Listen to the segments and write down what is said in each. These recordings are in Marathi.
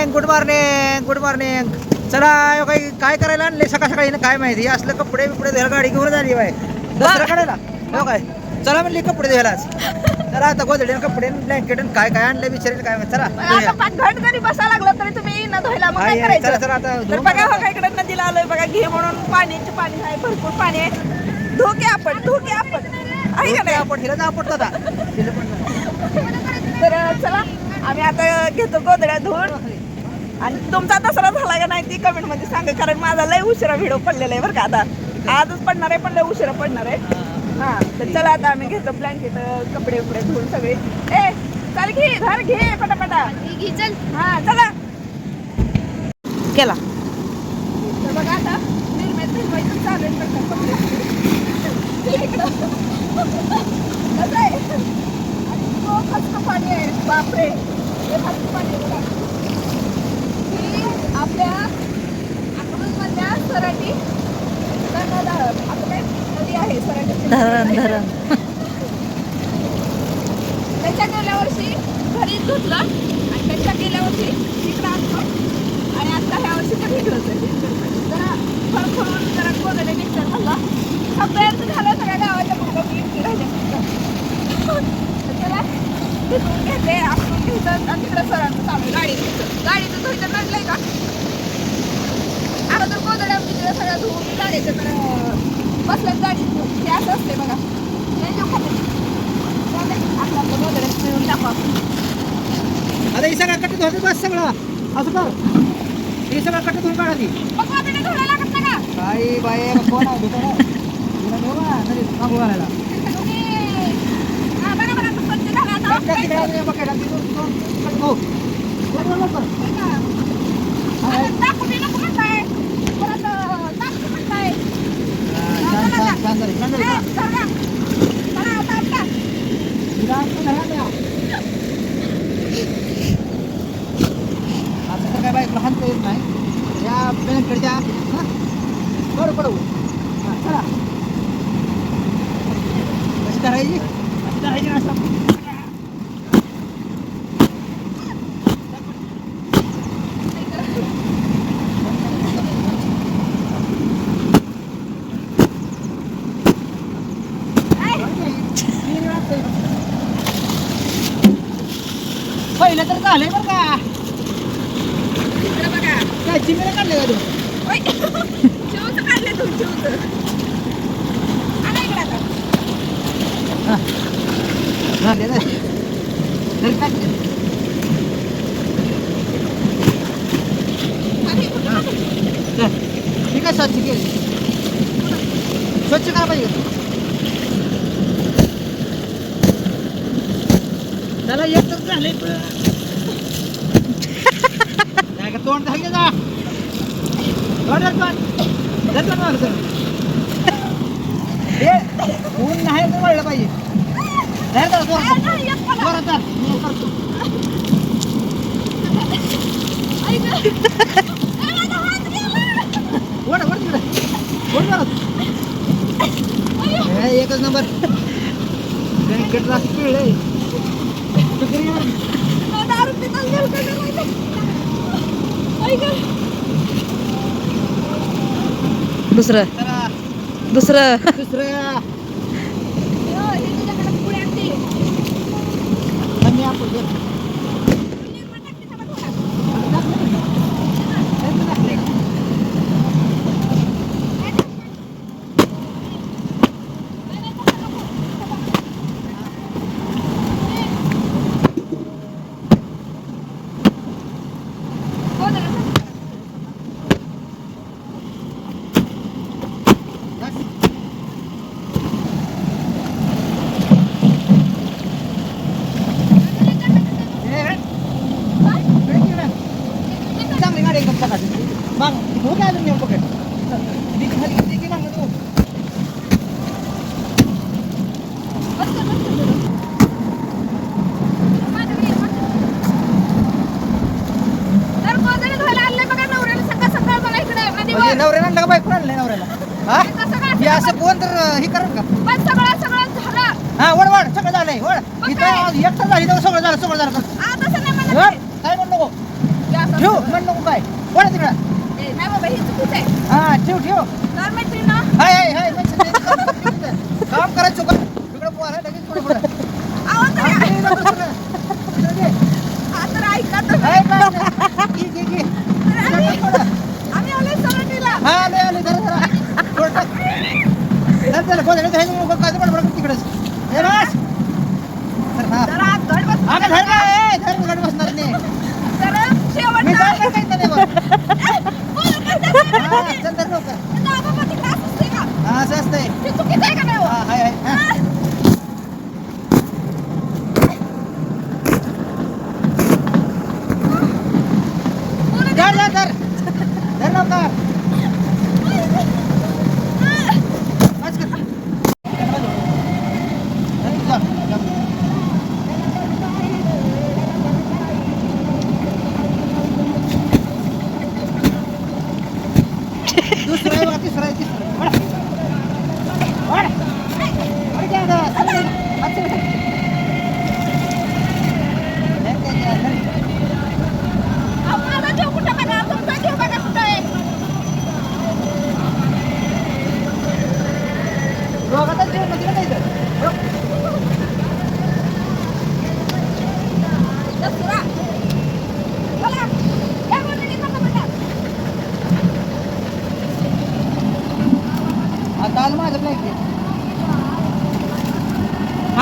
Morning good morning good morning चला काही काय करायला आणले सकाळ सकाळी काय माहिती? असलं कपडे बिपडे द्यायला गाडी घेऊन झाली बाय दसरा काढायला. हो काय? चला म्हणली कपडे द्यायलाच चला आता गोदडे कपडे ब्लँकेट काय काय आणलं विचारेल काय माहिती. चला आता घंट जरी बसा लागलं तरी तुम्ही न धुयला मग काय. चला करायचं? चला आता तर बघा. हो इकडे नदीला आलोय बघा. घे म्हणून पाण्याचे पाणी आहे भरपूर पाणी आहे. धोके आपण? धोके आपण? आहे का धुवून नाही? आपण? हिला आपण दादा हिला पण दादा. तर चला आम्ही आता घेतो गोदड्या धुवून. आणि तुमचा दसरा झाला का नाही ती कमेंटमध्ये सांगा कारण माझा लय उशिरा व्हिडिओ पडलेला आहे बरं का आता. आजच पडणार आहे पण लय उशिरा पडणार आहे. हा तर चला आता आम्ही घेतो ब्लँकेट कपडे वपडे धुवून सगळे. ए चल घे धर घे पटापटा. चल. हा चला. केला. तर बघा आता निर्मित निर्मायचं चालू आहे बरं का कपडे. इकडं. कसं आहे? पाणी आहे बापरे. हे पाणी आपल्या अकलूजमधल्या सराटी काय नदी आहे सराटीची धरण धरण. त्याच्या गेल्या वर्षी घरीच धुतलं आणि त्याच्या गेल्या वर्षी इकडं आणलं. आणि आता ह्या वर्षी तर इकडंच जरा फळफळून जरा कोरडे मिक्सर खाल्ला. सगळ्यांचं झालं सगळ्या गावाच्या मुलं मी एकटी राहिले. तर चला तिथून घेते आपण घ्यायचं आणि तिकडं सरांचं चालू गाडी गाडीचं धुईचं नडलंय का? आता तर कोदड्या तिकडे सगळ्या धुवून बसल्यात गाडीत. धुवून हे असं असते बघा. मिळून टाकू. आता हे सगळं कट धुवते बस सगळं? असं कर. हे सगळं कट धुवून काढा ती गोदड्या बाई कोण धुताना? धरा द्या. असं तर काय येत नाही या बँकेच्या बरं पडू चला. कशी धरायची? कशी धरायची ना असं पहिलं तर झालंय बरं का इकडे बघा. काय चिमणे काढले का तू ओय. शिवचं काढले तुम्ही, शिवचं. आणा इकडे आता. झाले ना तर काढले आणि इकडे हा. चल. ठीक आहे स्वच्छ केली स्वच्छ करा पाहिजे त्याला एकच झाले तोंड झाले ना हे ऊन नाही तर पाहिजे. एकच नंबर. बँकेट रास पिळलंय मला दारू पिताना गेलं का नाही माहिती. ऐक. दुसरं चला दुसरं दुसरं हो, हे तुझ्याकडे पुढे आणते. कमी आपण घे. निर्मा टाकते सगळं थोडं. हे, हे. इकडे ये ना. चांगली गाडी एकदम सकाळची. माग हो काय अजून नेऊन पकड डिकी खाली डिकी मागं तू. तर गोदडे धुवायला आणले बघा नवऱ्याला सकाळ सकाळ बघा इकडे म्हणजे नदीवर नवऱ्याला आणलं का बायको आणलं नवऱ्याला हा कसं काय हे असं कोण तर हे करेल का पण सगळं सगळं झालं. हा वड वड सगळं झालंय वड मग इथं काय? एकटं झाली तर सगळं झालं सगळं झालं. आ, तसं नाही म्हणत वड काय म्हणू नको? ठेव म्हण नको काय? कोणा तिकडं. ए, नाही बाबा ही चुकीच आहे? हा ठेव ठेव. तर हाय हाय हाय काम करायचं का तिकडं लगेच पुढे पुढे. आहो तर हा तर ऐका तर हाय काय घे घे घे. तर आम्ही आम्ही आलोय सराटीला हा आले आले जरा जरा थोडं टाक. चल गोधड्या धुवायचं मग काय बडबड तिकडेच. ए बस. धड बस. धर का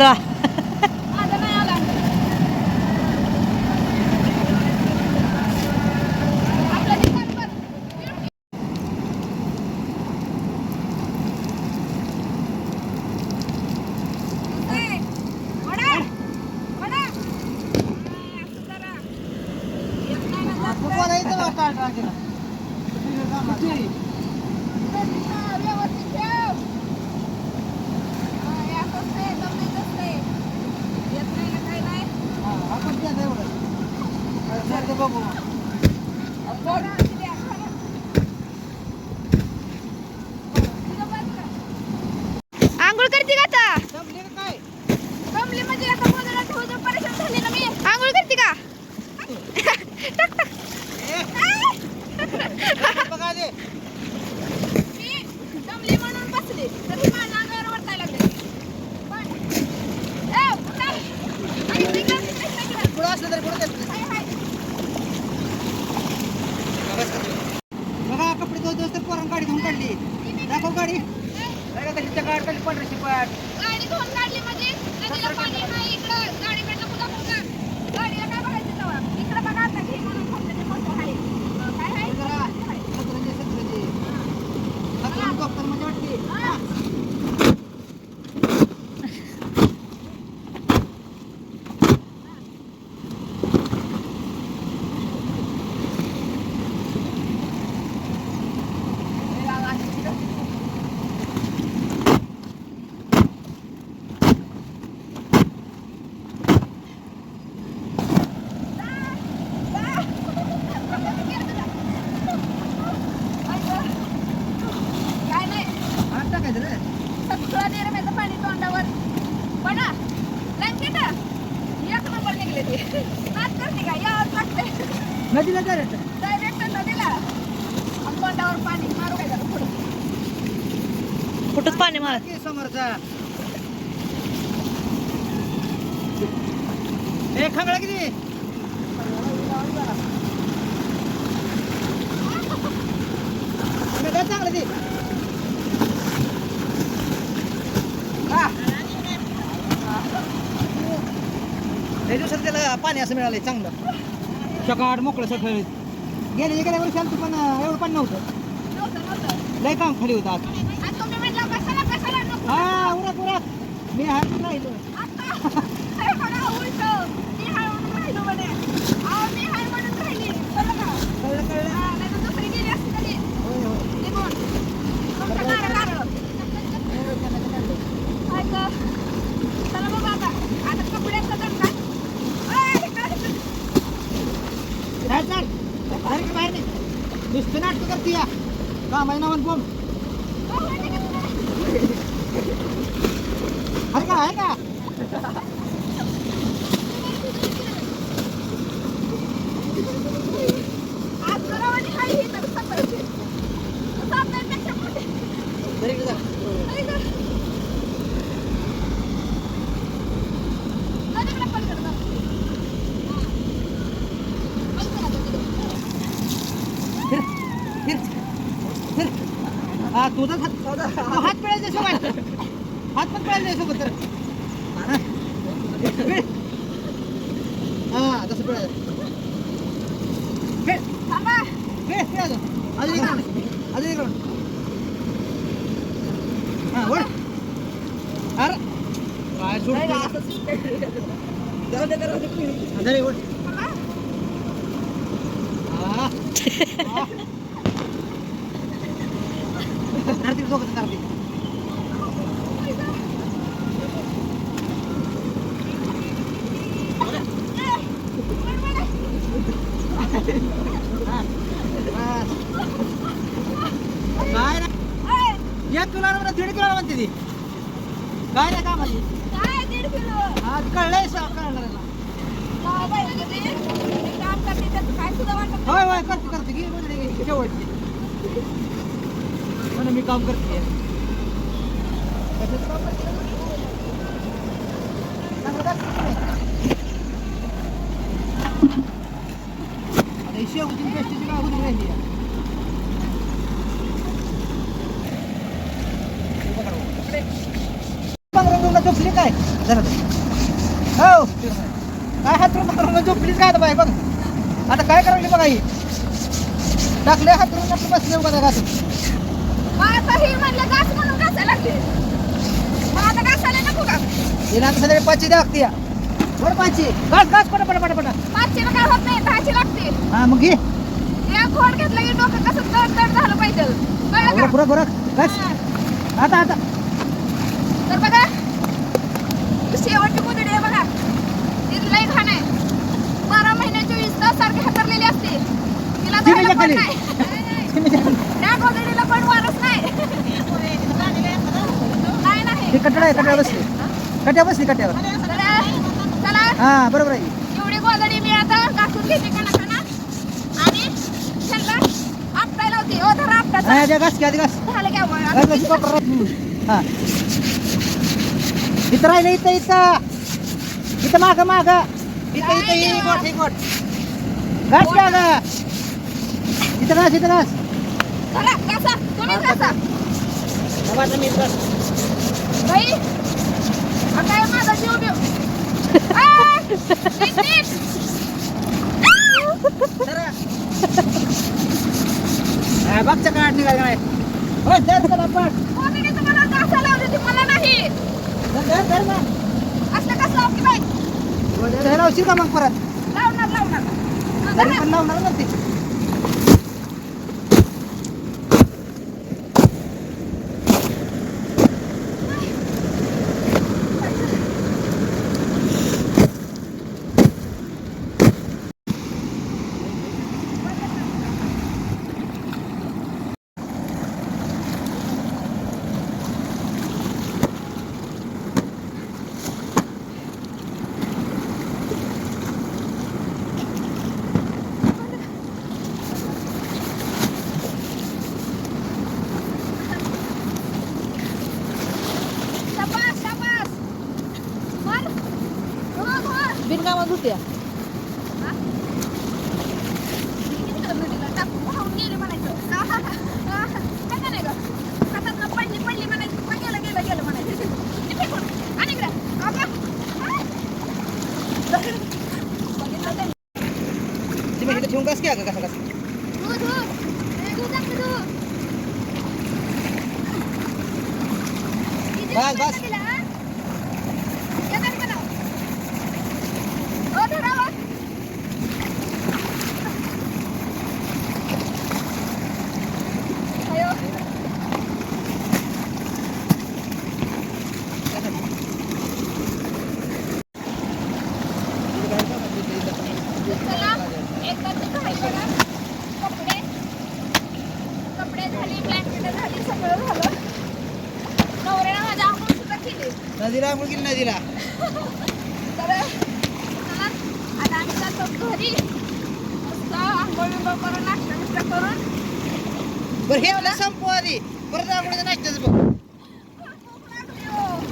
talaga. काय का कशी त्या गाडी काढली पांढरी शिपाट गाडी धुवून काढली म्हणजे नदीला पाणी नाही इकडं गाडीकडनं कुठं बघा गाडीला काय बघायचं तेव्हा इकडं बघा आता घे म्हणून फक्त ते मोठं आहे अं, काय आहे जरा हाय. सतरंजी सतरंजी सतरंजी डॉक्टर म्हणजे वाटते हा. काय नाही हात टाकायचं रे सगळं निर्म्याचं पाणी तोंडावर बघा लंकेट एक नंबर निघले ते नाच करते का यावंच लागते नदीला डायरेक्ट डायरेक्ट नदीला. तोंडावर पाणी मारू काय झालं पुढं. कुठंच पाणी मार की समोरचा. ए खंगळा किती? चांगलं ते हा. दिवसात त्याला पाणी असं मिळालंय चांगलं. सकाळ मोकळं सकाळ. गेल्या गेल्या वर्षी आमचं पण एवढं पण नव्हतं. लय काम खाली होतं आज. हा उरक उरक. मी हात राहिलो आता हे बघा उलट मी हाय म्हणून राहिलो म्हणे अहो मी हाय म्हणून राहिली कळलं का कळलं कळलं हा, नाही तर दुसरी गेली असती तरी होय होय निघून तुमचं नारळ नारळ काय गं? चला बाबा आता आता कपड्याचं तर काय ओय, इकडं, इकडं. काय चाल बाहेर की बाहेर नाही नुसतं नाटकं करते या. कामाई नावन बोम हो, अरे का आहे का? तुझाच हात तू हात पिळायचा सोबत. हात पण पिळायचा सोबत. तर हा. तसं पिळायचं अजून एक राऊंड अजून एक राऊंड हा वळ. अरे. काय सोड. हा, झाली, वळ थांबा. हा. हा. धरती सोबत धरती काय नाही एक किलो म्हणा दीड किलो म्हणते ती काय नाही कामाची काय दीड किलो आज कळलंय कळणार. होय होय करते करते की शेवटची म्हणून मी काम करते? आता पेस्टची काय होती राहिली झोपली काय? जरा हो. काय हात पंधरा झोपलीच काय आता बाई बघ. आता काय करायला बघा ही टाकले हात आपलं बसले बघा का तिला आता सगळे पाचशे द्या लागते बरं पाचशे. घास घास पटा पटा पटा पटा. पाचशेला काय होत नाही दहाची लागते हा मग घे. एक घोड घेतलं की डोकं कसं तड तड झालं पाहिजे कळलं बरं का बरं बरं घास. आता आता. तर बघा शेवटची मुदडी आहे बघा तिथं लई घाण आहे बारा महिन्याची वीस तास सारखी हातरलेली असते तिला पण. नाही त्या गोदडीला पण नाही नाही नाही ती कटडा आहे कट्यावर बसली. कट्या बसली कट्यावर हा बरोबर आहे. एवढी गोदडी मी आता घेते आणि त्यांना धरा हा द्या घास घास. झालं? घास घास. हा. इथं राहिलं इथं इथं. इथं माग माग. इथं इथं ही गोट ही गोट घास घ्या ग इथं घास इथं घास. काय माझा जीव. हा, बघच्या काढ निघाल काय हो धर चला पाठ कोणीने तुम्हाला घासा लावली होती मला नाही धर धर धर ना असलं कसं लावू की बाई हे लावशील का मग परत लावणार लावणार धरा. पण लावणार ना ते ती परत आंघोळीचं नाश्त्याचं बघ.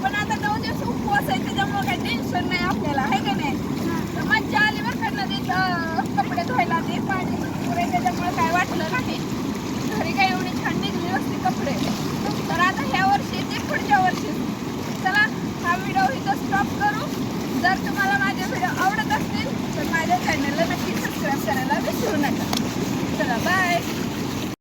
पण आता नऊ दिवस उपवास त्याच्यामुळे काही टेन्शन नाही आपल्याला. आहे का नाही? तर आली बरं का कपडे धुवायला ते पाणी पुरे त्याच्यामुळे काय वाटलं नाही. घरी काय एवढी छान निघली असते कपडे. तर आता ह्या वर्षी ते पुढच्या वर्षी. चला हा व्हिडिओ इथं स्टॉप करू. जर तुम्हाला माझे आवडत असतील तर माझ्या चॅनलला नक्की सबस्क्राईब करायला विसरू नका. चला बाय